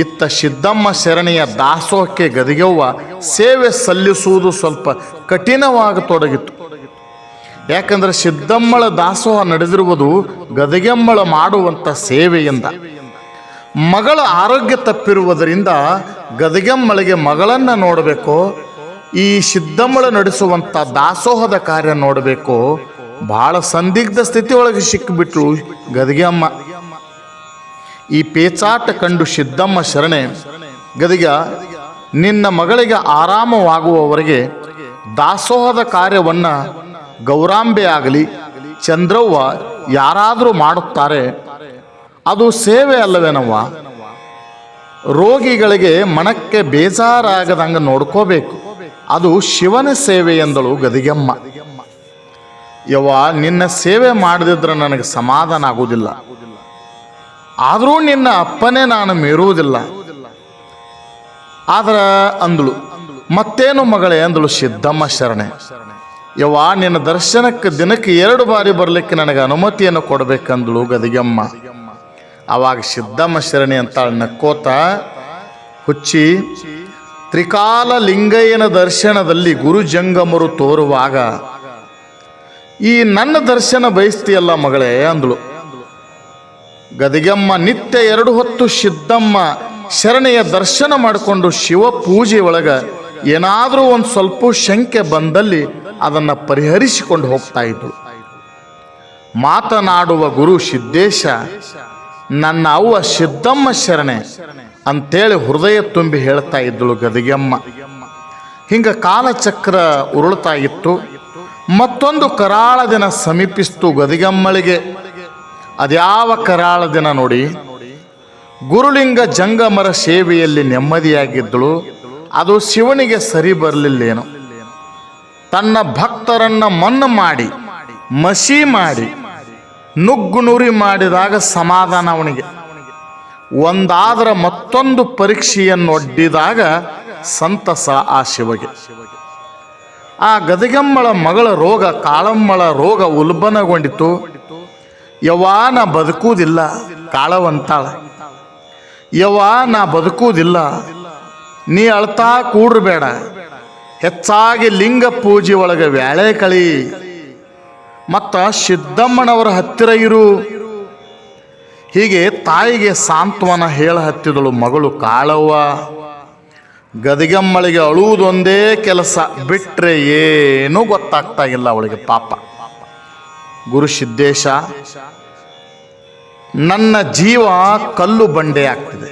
ಇತ್ತ ಸಿದ್ದಮ್ಮ ಶರಣಿಯ ದಾಸೋಹಕ್ಕೆ ಗದಿಗೆವ್ವ ಸೇವೆ ಸಲ್ಲಿಸುವುದು ಸ್ವಲ್ಪ ಕಠಿಣವಾಗತೊಡಗಿತು. ಯಾಕಂದ್ರೆ ಸಿದ್ದಮ್ಮಳ ದಾಸೋಹ ನಡೆದಿರುವುದು ಗದಗೆಮ್ಮಳ ಮಾಡುವಂಥ ಸೇವೆಯಿಂದ. ಮಗಳ ಆರೋಗ್ಯ ತಪ್ಪಿರುವುದರಿಂದ ಗದಗೆಮ್ಮಳಿಗೆ ಮಗಳನ್ನು ನೋಡಬೇಕು, ಈ ಸಿದ್ದಮ್ಮಳ ನಡೆಸುವಂಥ ದಾಸೋಹದ ಕಾರ್ಯ ನೋಡಬೇಕು ಬಹಳ ಸಂದಿಗ್ಧ ಸ್ಥಿತಿ ಒಳಗೆ ಸಿಕ್ಕಿಬಿಟ್ರು ಗದಗೆಮ್ಮ ಈ ಪೇಚಾಟ ಕಂಡು ಸಿದ್ದಮ್ಮ ಶರಣೆ ಗದಗ ನಿನ್ನ ಮಗಳಿಗೆ ಆರಾಮವಾಗುವವರೆಗೆ ದಾಸೋಹದ ಕಾರ್ಯವನ್ನ ಗೌರಾಂಬೆ ಆಗಲಿ ಚಂದ್ರವ್ವ ಯಾರಾದರೂ ಮಾಡುತ್ತಾರೆ, ಅದು ಸೇವೆ ಅಲ್ಲವೇನವ್ವ? ರೋಗಿಗಳಿಗೆ ಮನಕ್ಕೆ ಬೇಜಾರಾಗದಂಗೆ ನೋಡ್ಕೋಬೇಕು, ಅದು ಶಿವನ ಸೇವೆ ಎಂದಳು ಗದಿಗೆಮ್ಮ ಯವ್ವ, ನಿನ್ನ ಸೇವೆ ಮಾಡದಿದ್ರೆ ನನಗೆ ಸಮಾಧಾನ ಆಗುವುದಿಲ್ಲ. ಆದರೂ ನಿನ್ನ ಅಪ್ಪನೇ ನಾನು ಮೀರುವುದಿಲ್ಲ. ಆದ್ರೆ ಅಂದಳು ಮತ್ತೇನು ಮಗಳೇ ಅಂದಳು ಸಿದ್ದಮ್ಮ ಶರಣೆ. ಯವ್ವ, ನಿನ್ನ ದರ್ಶನಕ್ಕೆ ದಿನಕ್ಕೆ ಎರಡು ಬಾರಿ ಬರಲಿಕ್ಕೆ ನನಗೆ ಅನುಮತಿಯನ್ನು ಕೊಡಬೇಕಂದಳು ಗದಿಗಮ್ಮ. ಅವಾಗ ಸಿದ್ದಮ್ಮ ಶರಣೆ ಅಂತ ನಕ್ಕೋತ, ಹುಚ್ಚಿ ತ್ರಿಕಾಲ ಲಿಂಗಯ್ಯನ ದರ್ಶನದಲ್ಲಿ ಗುರು ಜಂಗಮರು ತೋರುವಾಗ ಈ ನನ್ನ ದರ್ಶನ ಬಯಸ್ತೀಯಲ್ಲ ಮಗಳೇ ಅಂದಳು. ಗದಗಮ್ಮ ನಿತ್ಯ ಎರಡು ಹೊತ್ತು ಸಿದ್ದಮ್ಮ ಶರಣೆಯ ದರ್ಶನ ಮಾಡಿಕೊಂಡು ಶಿವ ಪೂಜೆ ಒಳಗ ಏನಾದರೂ ಒಂದು ಸ್ವಲ್ಪ ಶಂಕೆ ಬಂದಲ್ಲಿ ಅದನ್ನು ಪರಿಹರಿಸಿಕೊಂಡು ಹೋಗ್ತಾ ಇದ್ದಳು ಮಾತನಾಡುವ ಗುರು ಸಿದ್ದೇಶ, ನನ್ನ ಅವ್ವ ಸಿದ್ದಮ್ಮ ಶರಣೆ ಅಂತೇಳಿ ಹೃದಯ ತುಂಬಿ ಹೇಳ್ತಾ ಇದ್ದಳು ಗದಿಗಮ್ಮ. ಹಿಂಗ ಕಾಲಚಕ್ರ ಉರುಳ್ತಾ ಇತ್ತು. ಮತ್ತೊಂದು ಕರಾಳ ದಿನ ಸಮೀಪಿಸ್ತು ಗದಿಗಮ್ಮಳಿಗೆ. ಅದ್ಯಾವ ಕರಾಳ ದಿನ ನೋಡಿ? ಗುರುಲಿಂಗ ಜಂಗಮರ ಸೇವೆಯಲ್ಲಿ ನೆಮ್ಮದಿಯಾಗಿದ್ದಳು. ಅದು ಶಿವನಿಗೆ ಸರಿ ಬರಲಿಲ್ಲೇನು. ತನ್ನ ಭಕ್ತರನ್ನ ಮಣ್ಣು ಮಾಡಿ, ಮಸಿ ಮಾಡಿ, ನುಗ್ಗು ನುರಿ ಮಾಡಿದಾಗ ಸಮಾಧಾನ ಅವನಿಗೆ. ಒಂದಾದ್ರ ಮತ್ತೊಂದು ಪರೀಕ್ಷೆಯನ್ನು ಒಡ್ಡಿದಾಗ ಸಂತಸ ಆ ಶಿವಗೆ. ಆ ಗದಗಮ್ಮಳ ಮಗಳ ರೋಗ, ಕಾಳಮ್ಮಳ ರೋಗ ಉಲ್ಬಣಗೊಂಡಿತು. ಯವ್ವಾ ನಾ ಬದುಕುವುದಿಲ್ಲ, ಕಾಳವಂತಾಳ. ಯವ್ವಾ ನಾ ಬದುಕುವುದಿಲ್ಲ, ನೀ ಅಳ್ತಾ ಕೂಡ್ರಬೇಡ. ಹೆಚ್ಚಾಗಿ ಲಿಂಗ ಪೂಜೆ ಒಳಗೆ ವ್ಯಾಳೆ ಕಳಿ. ಮತ್ತು ಸಿದ್ದಮ್ಮನವರ ಹತ್ತಿರ ಇರು. ಹೀಗೆ ತಾಯಿಗೆ ಸಾಂತ್ವನ ಹೇಳ ಹತ್ತಿದಳು ಮಗಳು ಕಾಳವ್ವ. ಗದಿಗಮ್ಮಳಿಗೆ ಅಳುವುದೊಂದೇ ಕೆಲಸ. ಬಿಟ್ಟರೆ ಏನೂ ಗೊತ್ತಾಗ್ತಾ ಇಲ್ಲ ಅವಳಿಗೆ ಪಾಪ. ಗುರು ಸಿದ್ದೇಶ, ನನ್ನ ಜೀವ ಕಲ್ಲು ಬಂಡೆ ಆಗ್ತಿದೆ.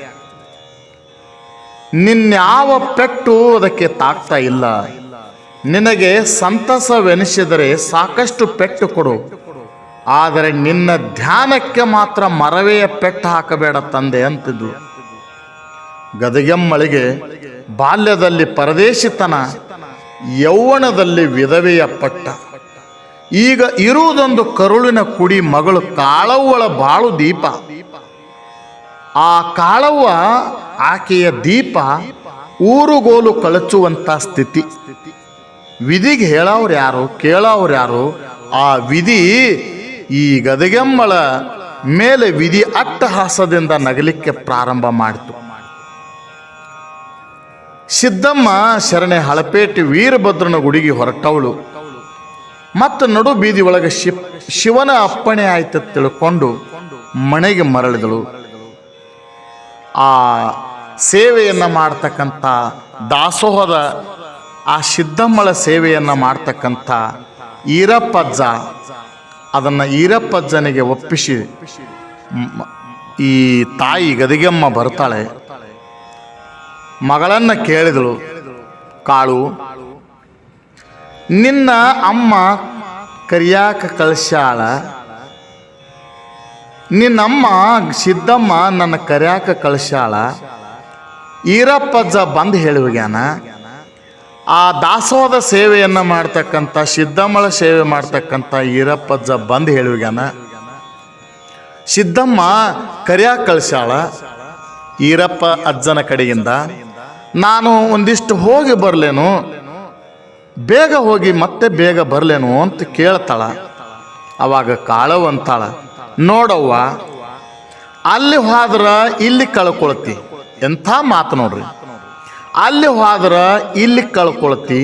ನಿನ್ಯಾವ ಪೆಟ್ಟು ಅದಕ್ಕೆ ತಾಗ್ತಾ ಇಲ್ಲ. ನಿನಗೆ ಸಂತಸವೆನಿಸಿದರೆ ಸಾಕಷ್ಟು ಪೆಟ್ಟು ಕೊಡು. ಆದರೆ ನಿನ್ನ ಧ್ಯಾನಕ್ಕೆ ಮಾತ್ರ ಮರವೆಯ ಪೆಟ್ಟು ಹಾಕಬೇಡ ತಂದೆ ಅಂತಿದ್ದು ಗದಗೆಮ್ಮಳಿಗೆ ಬಾಲ್ಯದಲ್ಲಿ ಪರದೇಶಿತನ, ಯೌವನದಲ್ಲಿ ವಿಧವೆಯ ಪಟ್ಟ. ಈಗ ಇರುವುದೊಂದು ಕರುಳಿನ ಕುಡಿ ಮಗಳು ಕಾಳವ್ವಳ ಬಾಳು ದೀಪ. ಆ ಕಾಳವ್ವ ಆಕೆಯ ದೀಪ ಊರುಗೋಲು ಕಳಚುವಂತ ಸ್ಥಿತಿ. ವಿಧಿಗೆ ಹೇಳವ್ರು ಯಾರು, ಕೇಳವ್ರು ಯಾರು? ಆ ವಿಧಿ ಈ ಗದಗೆಮ್ಮಳ ಮೇಲೆ ವಿಧಿ ಅಟ್ಟಹಾಸದಿಂದ ನಗಲಿಕ್ಕೆ ಪ್ರಾರಂಭ ಮಾಡಿತು. ಸಿದ್ದಮ್ಮ ಶರಣೆ ಹಳಪೇಟೆ ವೀರಭದ್ರನ ಗುಡಿಗೆ ಹೊರಟವಳು. ಮತ್ತು ನಡು ಬೀದಿ ಒಳಗೆ ಶಿಪ್ ಶಿವನ ಅಪ್ಪಣೆ ಆಯ್ತು ತಿಳ್ಕೊಂಡು ಮನೆಗೆ ಮರಳಿದಳು. ಆ ಸೇವೆಯನ್ನು ಮಾಡ್ತಕ್ಕಂಥ ದಾಸೋಹದ ಆ ಸಿದ್ದಮ್ಮಳ ಸೇವೆಯನ್ನು ಮಾಡ್ತಕ್ಕಂಥ ಈರಪ್ಪಜ್ಜ ಅದನ್ನು ಈರಪ್ಪಜ್ಜನಿಗೆ ಒಪ್ಪಿಸಿ ಈ ತಾಯಿ ಗದಿಗೆಮ್ಮ ಬರ್ತಾಳೆ. ಮಗಳನ್ನ ಕೇಳಿದಳು, ಕಾಳು, ನಿನ್ನ ಅಮ್ಮ ಕರಿಯಾಕ ಕಳಿಸ್ಯಾಳ? ನಿನ್ನಮ್ಮ ಸಿದ್ದಮ್ಮ ನನ್ನ ಕರಿಯಾಕ ಕಳಿಸ್ಯಾಳ? ಈರಪ್ಪಜ್ಜ ಬಂದು ಹೇಳುವಾಗ್ಯಾನ? ಆ ದಾಸೋಹದ ಸೇವೆಯನ್ನು ಮಾಡ್ತಕ್ಕಂಥ ಸಿದ್ದಮ್ಮಳ ಸೇವೆ ಮಾಡ್ತಕ್ಕಂಥ ಈರಪ್ಪಜ್ಜ ಬಂದು ಹೇಳುವಾಗ್ಯಾನ? ಸಿದ್ದಮ್ಮ ಕರಿಯಾಕ ಕಳಿಸ್ಯಾಳ? ಈರಪ್ಪ ಅಜ್ಜನ ಕಡೆಯಿಂದ ನಾನು ಒಂದಿಷ್ಟು ಹೋಗಿ ಬರಲೇನು? ಬೇಗ ಹೋಗಿ ಮತ್ತೆ ಬೇಗ ಬರಲೇನು ಅಂತ ಕೇಳ್ತಾಳ. ಅವಾಗ ಕಾಳವ್ ಅಂತಾಳ, ನೋಡವ್ವ, ಅಲ್ಲಿ ಹೋದ್ರ ಇಲ್ಲಿ ಕಳ್ಕೊಳ್ತಿ. ಎಂಥ ಮಾತು ನೋಡ್ರಿ. ಅಲ್ಲಿ ಹೋದ್ರ ಇಲ್ಲಿ ಕಳ್ಕೊಳ್ತಿ,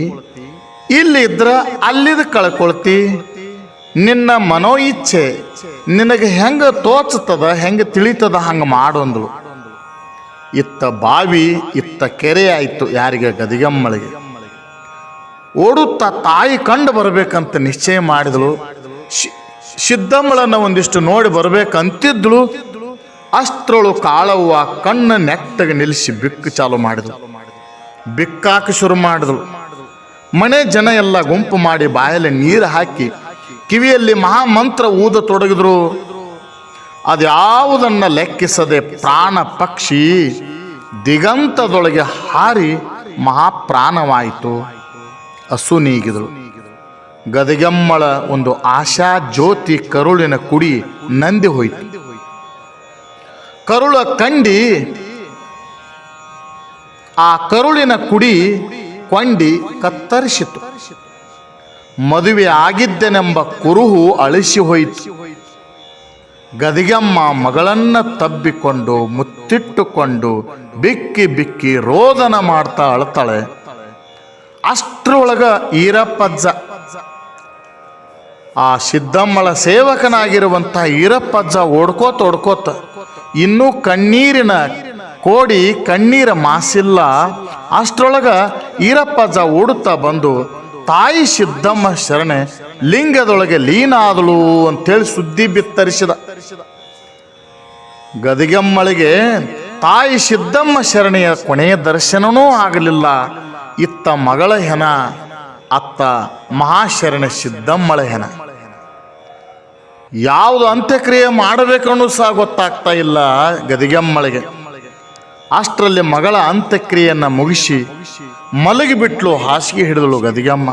ಇಲ್ಲಿ ಇದ್ರ ಅಲ್ಲಿದ ಕಳ್ಕೊಳ್ತಿ. ನಿನ್ನ ಮನೋ ಇಚ್ಛೆ ನಿನಗೆ ಹೆಂಗೆ ತೋಚತದ ಹೆಂಗೆ ತಿಳಿತದ ಹಂಗೆ ಮಾಡು ಇತ್ತ ಬಾವಿ, ಇತ್ತ ಕೆರೆ ಆಯಿತು ಯಾರಿಗೆ? ಗದಿಗಮ್ಮಳಿಗೆ. ಓಡುತ್ತಾ ತಾಯಿ ಕಂಡು ಬರಬೇಕಂತ ನಿಶ್ಚಯ ಮಾಡಿದಳು. ಸಿದ್ದಮ್ಮಳನ್ನು ಒಂದಿಷ್ಟು ನೋಡಿ ಬರಬೇಕಂತಿದ್ಳು. ಅಸ್ತ್ರಳು ಕಾಳವ್ವ ಕಣ್ಣ ನೆಟ್ಟಗೆ ನಿಲ್ಲಿಸಿ ಬಿಕ್ಕು ಚಾಲು ಮಾಡಿದಳು. ಬಿಕ್ಕಾಕ ಶುರು ಮಾಡಿದಳು. ಮನೆ ಜನ ಎಲ್ಲ ಗುಂಪು ಮಾಡಿ ಬಾಯಲ್ಲಿ ನೀರು ಹಾಕಿ ಕಿವಿಯಲ್ಲಿ ಮಹಾಮಂತ್ರ ಊದ ತೊಡಗಿದ್ರು. ಅದ್ಯಾವುದನ್ನ ಲೆಕ್ಕಿಸದೆ ಪ್ರಾಣ ಪಕ್ಷಿ ದಿಗಂತದೊಳಗೆ ಹಾರಿ ಮಹಾಪ್ರಾಣವಾಯಿತು. ಹಸು ನೀಗಿದಳು. ಗದಗಮ್ಮಳ ಒಂದು ಆಶಾ ಜ್ಯೋತಿ ಕರುಳಿನ ಕುಡಿ ನಂದಿ ಹೋಯಿತು. ಕರುಳ ಕಂಡಿ ಆ ಕರುಳಿನ ಕುಡಿ ಕೊಂಡಿ ಕತ್ತರಿಸಿತು. ಮದುವೆ ಆಗಿದ್ದೆನೆಂಬ ಕುರುಹು ಅಳಿಸಿ ಹೋಯಿತು. ಗದಿಗಮ್ಮ ಮಗಳನ್ನ ತಬ್ಬಿಕೊಂಡು, ಮುತ್ತಿಟ್ಟುಕೊಂಡು, ಬಿಕ್ಕಿ ಬಿಕ್ಕಿ ರೋದನ ಮಾಡ್ತಾ ಅಳ್ತಾಳೆ. ಅಷ್ಟ್ರೊಳಗ ಈರಪ್ಪಜ್ಜ. ಆ ಸಿದ್ದಮ್ಮಳ ಸೇವಕನಾಗಿರುವಂಥ ಈರಪ್ಪಜ್ಜ ಓಡ್ಕೋತ ಓಡ್ಕೋತ, ಇನ್ನೂ ಕಣ್ಣೀರಿನ ಕೋಡಿ ಕಣ್ಣೀರ ಮಾಸಿಲ್ಲ. ಅಷ್ಟ್ರೊಳಗ ಈರಪ್ಪಜ್ಜ ಓಡುತ್ತಾ ಬಂದು, ತಾಯಿ ಸಿದ್ದಮ್ಮ ಶರಣೆ, ಲಿಂಗದೊಳಗೆ ಲೀನ ಆದಳು ಅಂತೇಳಿ ಸುದ್ದಿ ಬಿತ್ತರಿಸಿದ. ಗದಿಗಮ್ಮಳಿಗೆ ತಾಯಿ ಸಿದ್ದಮ್ಮ ಶರಣೆಯ ಕೊನೆಯ ದರ್ಶನವೂ ಆಗಲಿಲ್ಲ. ಇತ್ತ ಮಗಳ ಹೆನ, ಅತ್ತ ಮಹಾಶರಣ ಸಿದ್ದಮ್ಮಳ ಹೆನ. ಯಾವುದು ಅಂತ್ಯಕ್ರಿಯೆ ಮಾಡಬೇಕನ್ನೂ ಸಹ ಗೊತ್ತಾಗ್ತಾ ಇಲ್ಲ ಗದಿಗಮ್ಮಳಿಗೆ. ಅಷ್ಟರಲ್ಲಿ ಮಗಳ ಅಂತ್ಯಕ್ರಿಯೆಯನ್ನು ಮುಗಿಸಿ ಮಲಗಿಬಿಟ್ಲು ಹಾಸಿಗೆ ಹಿಡಿದಳು ಗದಿಗಮ್ಮ.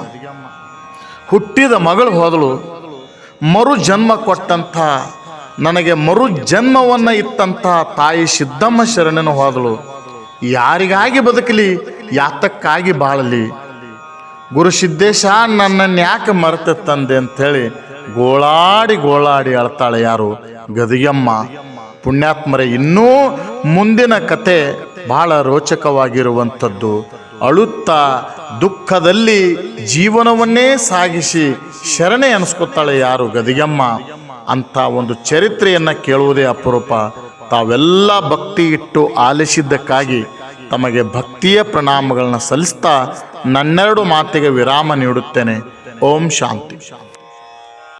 ಹುಟ್ಟಿದ ಮಗಳು ಹೋದಳು. ಮರು ಜನ್ಮ ಕೊಟ್ಟಂಥ ನನಗೆ ಮರು ಜನ್ಮವನ್ನು ಇತ್ತಂಥ ತಾಯಿ ಸಿದ್ದಮ್ಮ ಶರಣನು ಹೋದಳು. ಯಾರಿಗಾಗಿ ಬದುಕಲಿ? ಯಾತಕ್ಕಾಗಿ ಬಾಳಲಿ? ಗುರು ಸಿದ್ದೇಶ ನನ್ನನ್ನು ಯಾಕೆ ಮರೆತ ತಂದೆ ಅಂಥೇಳಿ ಗೋಳಾಡಿ ಗೋಳಾಡಿ ಅಳ್ತಾಳೆ ಯಾರು? ಗದಿಯಮ್ಮ ಪುಣ್ಯಾತ್ಮರ, ಇನ್ನೂ ಮುಂದಿನ ಕತೆ ಬಹಳ ರೋಚಕವಾಗಿರುವಂಥದ್ದು. ಅಳುತ್ತಾ ದುಃಖದಲ್ಲಿ ಜೀವನವನ್ನೇ ಸಾಗಿಸಿ ಶರಣೆ ಅನಿಸ್ಕೊತಾಳೆ ಯಾರು ಗದಿಗಮ್ಮ? ಅಂತ ಒಂದು ಚರಿತ್ರೆಯನ್ನು ಕೇಳುವುದೇ ಅಪರೂಪ. ತಾವೆಲ್ಲ ಭಕ್ತಿ ಇಟ್ಟು ಆಲಿಸಿದ್ದಕ್ಕಾಗಿ ತಮಗೆ ಭಕ್ತಿಯ ಪ್ರಣಾಮಗಳನ್ನ ಸಲ್ಲಿಸ್ತಾ ನನ್ನೆರಡು ಮಾತಿಗೆ ವಿರಾಮ ನೀಡುತ್ತೇನೆ. ಓಂ ಶಾಂತಿ.